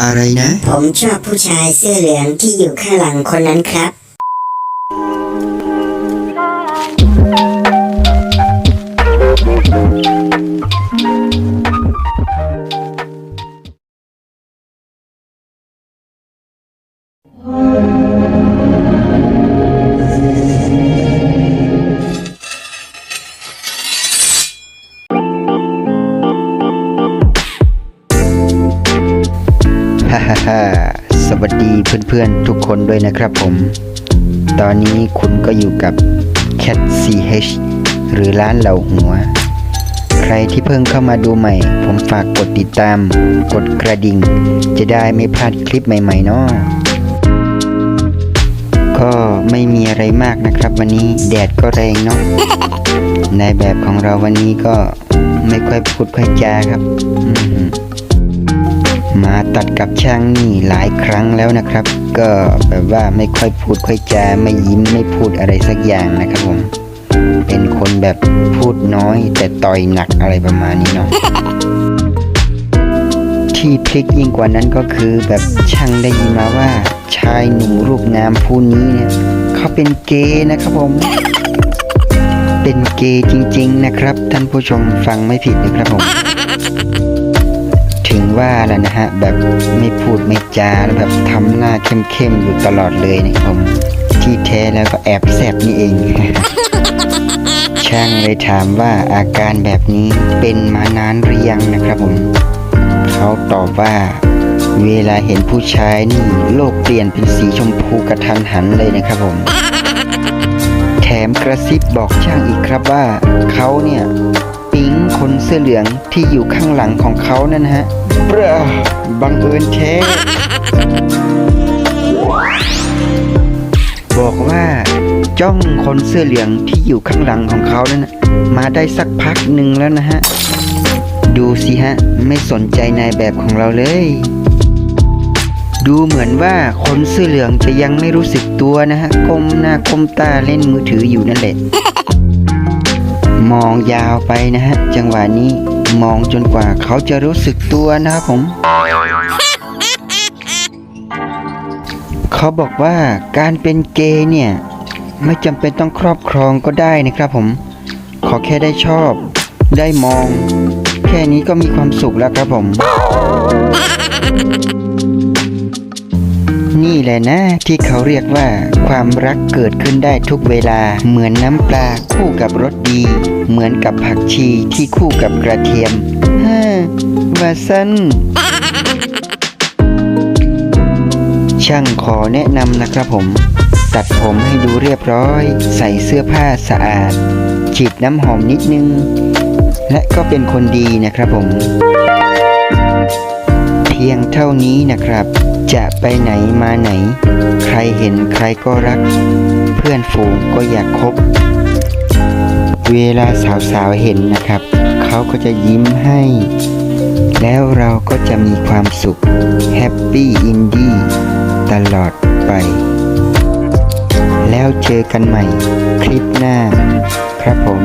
อะไรนะ ผมชอบผู้ชายเสื้อเหลืองที่อยู่ข้างหลังคนนั้นครับ ฮ่าฮ่าฮ่าสวัสดีเพื่อนๆทุกคนด้วยนะครับผม ตอนนี้คุณก็อยู่กับ Cat CH หรือร้านเหล่าหัว ใครที่เพิ่งเข้ามาดูใหม่ ผมฝากกดติดตาม กดกระดิ่ง จะได้ไม่พลาดคลิปใหม่ๆเนาะก็ไม่มีอะไรมากนะครับวันนี้แดดก็แรงเนาะในแบบของเราวันนี้ก็ไม่ค่อยพูดค่อยจาครับอื มาตัดกับช่างนี่หลายครั้งแล้วนะครับ ก็แบบว่าไม่ค่อยพูดค่อยจาไม่ยิ้มไม่พูดอะไรสักอย่างนะครับผมเป็นคนแบบพูดน้อย แต่ต่อยหนักอะไรประมาณนี้เนาะที่พลิกยิ่งกว่านั้นก็คือแบบช่างได้ยินมาว่า ชายหนุ่มรูปงามผู้นี้เนี่ยเขาเป็นเกย์นะครับผม เป็นเกย์จริง ๆ นะครับ ท่านผู้ชมฟังไม่ผิดนะครับผม งว่าแหล้วนะฮะ แบบไม่พูดไม่จาแล้วแบบทำหน้าเข้มๆอยู่ตลอดเลยนะครับผมที่แท้แล้วก็แอบแสบนี่เอง ช่างเลยถามว่าอาการแบบนี้เป็นมานานหรือยังนะครับผมเขาตอบว่าเวลาเห็นผู้ชายนี่โลกเปลี่ยนเป็นสีชมพูกระทันหันเลยนะครับผม แถมกระซิบบอกช่างอีกครับว่าเขาเนี่ย ปิ๊งคนเสื้อเหลืองที่อยู่ข้างหลังของเขานั่นฮะเบ้อบังเอิญแท้บอกว่าจ้องคนเสื้อเหลืองที่อยู่ข้างหลังของเขานั่นมาได้สักพักหนึ่งแล้วนะฮะ ดูสิฮะ ไม่สนใจนายแบบของเราเลย ดูเหมือนว่าคนเสื้อเหลืองจะยังไม่รู้สึกตัวนะฮะก้มหน้าก้มตาเล่นมือถืออยู่นั่นแหละ มองยาวไปนะฮะ จังหวะนี้มองจนกว่าเขาจะรู้สึกตัวนะครับผม เขาบอกว่าการเป็นเกย์เนี่ย ไม่จำเป็นต้องครอบครองก็ได้นะครับผม ขอแค่ได้ชอบ ได้มอง แค่นี้ก็มีความสุขแล้วครับผม นี่แหละนะ ที่เขาเรียกว่า ความรักเกิดขึ้นได้ทุกเวลา เหมือนน้ำปลาคู่กับรสดี เหมือนกับผักชีที่คู่กับกระเทียมฮ่าวาสันช่างขอแนะนำนะครับผม ตัดผมให้ดูเรียบร้อย ใส่เสื้อผ้าสะอาด ฉีดน้ำหอมนิดนึง และก็เป็นคนดีนะครับผม เพียงเท่านี้นะครับ จะไปไหนมาไหน ใครเห็นใครก็รัก เพื่อนฝูงก็อยากคบ เวลาสาวๆเห็นนะครับ เขาก็จะยิ้มให้ แล้วเราก็จะมีความสุขแฮปปี้อินดี้ตลอดไป แล้วเจอกันใหม่คลิปหน้า ครับผม